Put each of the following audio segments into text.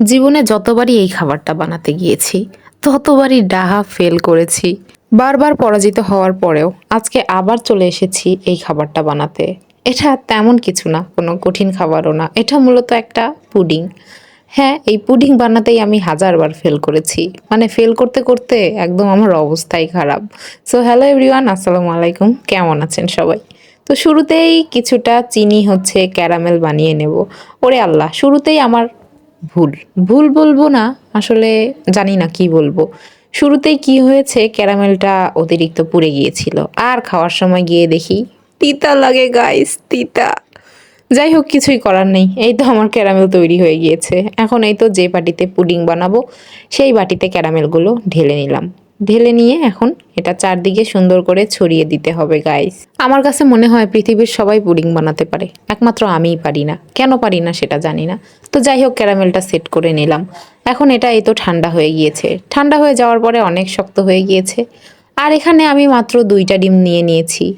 জীবনে যতবারই এই খাবারটা বানাতে গিয়েছি, ততবারই ডাহা ফেল করেছি। বারবার পরাজিত হওয়ার পরেও আজকে আবার চলে এসেছি এই খাবারটা বানাতে। এটা তেমন কিছু না, কোনো কঠিন খাবারও না। এটা মূলত একটা পুডিং। হ্যাঁ এই পুডিং বানাতেই আমি হাজারবার ফেল করেছি। মানে ফেল করতে করতে একদম আমার অবস্থাই খারাপ। সো হ্যালো এভরিওয়ান আসসালামু আলাইকুম। কেমন আছেন সবাই? তো শুরুতেই কিছুটা চিনি হচ্ছে, ক্যারামেল বানিয়ে নেব। ওরে আল্লাহ, শুরুতেই আমার ভুল? ভুল বলব না, আসলে জানি না কি বলব। শুরুতেই কি হয়েছে, ক্যারামেলটা অতিরিক্ত পুড়ে গিয়েছিল। আর খাওয়ার সময় গিয়ে দেখি, তিতা লাগে গাইস তিতা। যাই হোক, কিছুই করার নেই। এই তো আমার ক্যারামেল তৈরি হয়ে গিয়েছে। এখন এই তো যে বাটিতে পুডিং বানাবো, সেই বাটিতে ক্যারামেলগুলো ঢেলে নিলাম। ঢেলে নিয়ে এখন এটা চারদিকে সুন্দর করে ছড়িয়ে দিতে হবে গাইস আমার কাছে মনে হয় পৃথিবীর সবাই পুডিং বানাতে পারে। একমাত্র আমিই পারি না। কেন পারি না সেটা জানি না। তো যাই হোক, ক্যারামেলটা সেট করে নিলাম। এখন এটা, এই তো ঠান্ডা হয়ে গিয়েছে। ঠান্ডা হয়ে যাওয়ার পরে অনেক শক্ত হয়ে গিয়েছে। আর এখানে আমি মাত্র দুইটা ডিম নিয়ে নিয়েছি।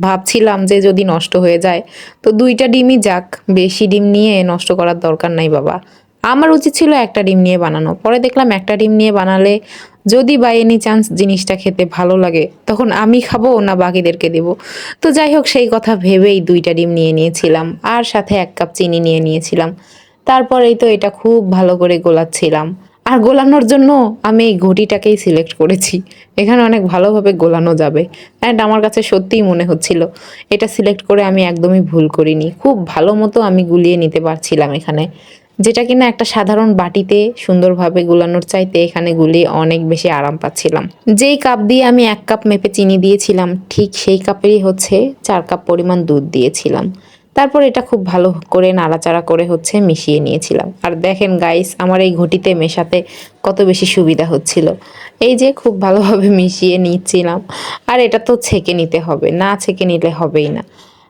ভাবছিলাম যে যদি নষ্ট হয়ে যায়, তো দুইটা ডিমই যাক। বেশি ডিম নিয়ে নষ্ট করার দরকার নাই, বাবা। আমার উচিত ছিল একটা ডিম নিয়ে বানানো। পরে দেখলাম একটা ডিম নিয়ে বানালে যদি বাই এনি চান্স জিনিসটা খেতে ভালো লাগে, তখন আমি খাব না বাকিদেরকে দেব। তো যাই হোক, সেই কথা ভেবেই দুইটা ডিম নিয়ে নিয়েছিলাম, আর সাথে এক কাপ চিনি নিয়ে নিয়েছিলাম। তারপরেই তো এটা খুব ভালো করে গোলাচ্ছিলাম। আর গোলানোর জন্য আমি এই ঘটিটাকেই সিলেক্ট করেছি। এখানে অনেক ভালোভাবে গোলানো যাবে। অ্যান্ড আমার কাছে সত্যিই মনে হচ্ছিল, এটা সিলেক্ট করে আমি একদমই ভুল করিনি। খুব ভালো মতো আমি গুলিয়ে নিতে পারছিলাম এখানে। যেটা কিনা একটা সাধারণ বাটিতে সুন্দরভাবে গুলানোর চাইতে এখানে গুলিয়ে অনেক বেশি আরাম পাচ্ছিলাম। যেই কাপ দিয়ে আমি এক কাপ মেপে চিনি দিয়েছিলাম, ঠিক সেই কাপেরই হচ্ছে চার কাপ পরিমাণ দুধ দিয়েছিলাম। তারপর এটা খুব ভালো করে নাড়াচাড়া করে হচ্ছে মিশিয়ে নিয়েছিলাম। আর দেখেন গাইস আমার এই ঘটিতে মেশাতে কত বেশি সুবিধা হচ্ছিল। এই যে খুব ভালোভাবে মিশিয়ে নিচ্ছিলাম। আর এটা তো ছেঁকে নিতে হবে, না ছেঁকে নিলে হবেই না।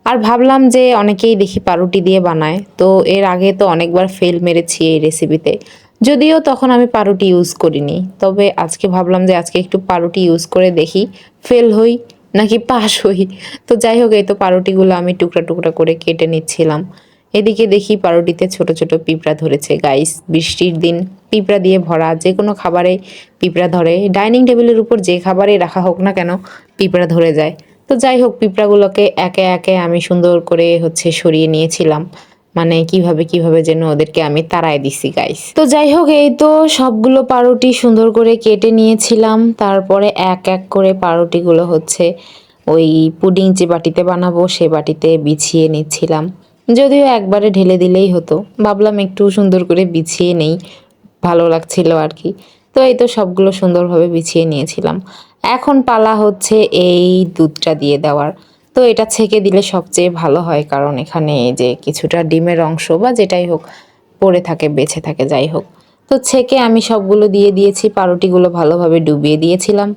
আর ভাবলাম যে অনেকেই দেখি পাউরুটি দিয়ে বানায়, তো এর আগে তো অনেকবার ফেল মেরেছি এই রেসিপিতে যদিও তখন আমি পাউরুটি ইউজ করিনি, তবে আজকে ভাবলাম যে আজকে একটু পাউরুটি ইউজ করে দেখি ফেল হই নাকি পাস হই। তো যাই হোক, এই তো পাউরুটিগুলো আমি টুকরা টুকরা করে কেটে নিচ্ছিলাম। এদিকে দেখি পাউরুটিতে ছোট ছোট পিঁপড়া ধরেছে। গাইস বৃষ্টির দিন পিঁপড়া দিয়ে ভরা, যে কোনো খাবারে পিঁপড়া ধরে। ডাইনিং টেবিলের উপর যে খাবারে রাখা হোক না কেন, পিঁপড়া ধরে যায়। তো যাই হোক, পিঁপড়াগুলোকে একে একে আমি সুন্দর করে হচ্ছে সরিয়ে নিয়েছিলাম। মানে কীভাবে কীভাবে যেন ওদেরকে আমি তাড়ায় দিছি গাইস তো যাই হোক, এই তো সবগুলো পাউরুটি সুন্দর করে কেটে নিয়েছিলাম। তারপরে এক এক করে পাউরুটিগুলো হচ্ছে ওই পুডিং যে বাটিতে বানাবো, সে বাটিতে বিছিয়ে নিচ্ছিলাম। যদিও একবারে ঢেলে দিলেই হতো। ভাবলাম একটু সুন্দর করে বিছিয়ে নেই। ভালো লাগছিল আর কি। তো এই তো সবগুলো সুন্দরভাবে বিছিয়ে নিয়েছিলাম। এখন পালা হচ্ছে এই দুধটা দিয়ে দেওয়ার। তো এটা ছেঁকে দিলে সবচেয়ে ভালো হয়, কারণ এখানে যে কিছুটা ডিমের অংশ বা যেটাই হোক পড়ে থাকে বেছে থাকে, যাই হোক। তো ছেঁকে আমি সবগুলো দিয়ে দিয়েছি পাউরুটিগুলো ভালোভাবে ডুবিয়ে দিয়েছিলাম।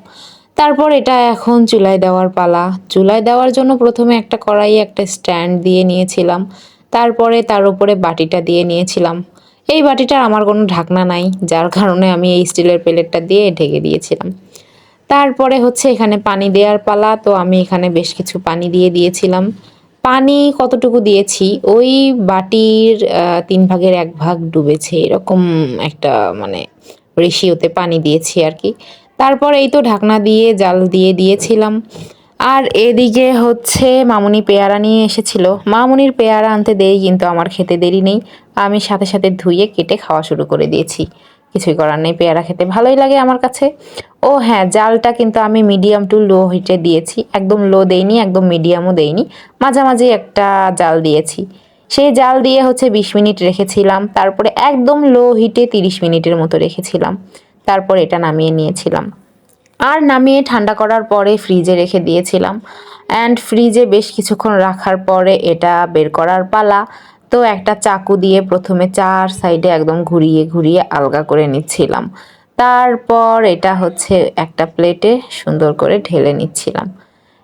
তারপর এটা এখন চুলায় দেওয়ার পালা। চুলায় দেওয়ার জন্য প্রথমে একটা কড়াই একটা স্ট্যান্ড দিয়ে নিয়েছিলাম। তারপরে তার উপরে বাটিটা দিয়ে নিয়েছিলাম। এই বাটিটার আমার কোনো ঢাকনা নাই, যার কারণে আমি এই স্টিলের প্লেটটা দিয়ে ঢেকে দিয়েছিলাম। তারপরে হচ্ছে এখানে পানি দেওয়ার পালা, তো আমি এখানে বেশ কিছু পানি দিয়ে দিয়েছিলাম। পানি কতটুকু দিয়েছি? ওই বাটির তিন ভাগের এক ভাগ ডুবেছে, এরকম একটা মানে রেশিওতে পানি দিয়েছি আর কি। তারপর এই তো ঢাকনা দিয়ে জাল দিয়ে দিয়েছিলাম। আর এদিকে হচ্ছে মামুনি পেয়ারা নিয়ে এসেছিল। মামুনির পেয়ারা আনতে দেরি কিন্তু আমার খেতে দেরি নেই। আমি সাথে সাথে ধুয়ে কেটে খাওয়া শুরু করে দিয়েছি। কিছুই করার নেই, পেয়ারা খেতে ভালোই লাগে আমার কাছে। ও হ্যাঁ জালটা কিন্তু আমি মিডিয়াম টু লো হিটে দিয়েছি। একদম লো দেইনি, একদম মিডিয়ামও দেইনি। মাঝামাঝি একটা জাল দিয়েছি। সেই জাল দিয়ে হচ্ছে বিশ মিনিট রেখেছিলাম। তারপরে একদম লো হিটে তিরিশ মিনিটের মতো রেখেছিলাম। তারপর এটা নামিয়ে নিয়েছিলাম। আর নামিয়ে ঠান্ডা করার পরে ফ্রিজে রেখে দিয়েছিলাম। অ্যান্ড ফ্রিজে বেশ কিছুক্ষণ রাখার পরে এটা বের করার পালা। তো একটা চাকু দিয়ে প্রথমে চার সাইডে একদম ঘুরিয়ে ঘুরিয়ে আলগা করে নিচ্ছিলাম। তারপর এটা হচ্ছে একটা প্লেটে সুন্দর করে ঢেলে নিচ্ছিলাম।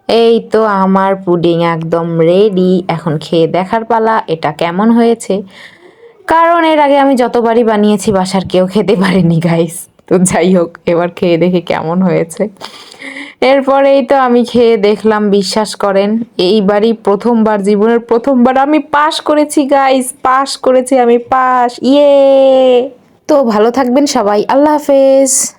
এই তো আমার পুডিং একদম রেডি এখন খেয়ে দেখার পালা, এটা কেমন হয়েছে? কারণ এর আগে আমি যতবারই বানিয়েছি, বাসার কেউ খেতে পারেনি গাইস তো যাই হোক, এবার খেয়ে দেখে কেমন হয়েছে। এরপরেই তো আমি খেয়ে দেখলাম, বিশ্বাস করেন, এইবারই প্রথমবার, জীবনের প্রথমবার আমি পাস করেছি গাইস পাস করেছি আমি পাস ইয়ে! তো ভালো থাকবেন সবাই, আল্লাহ হাফেজ!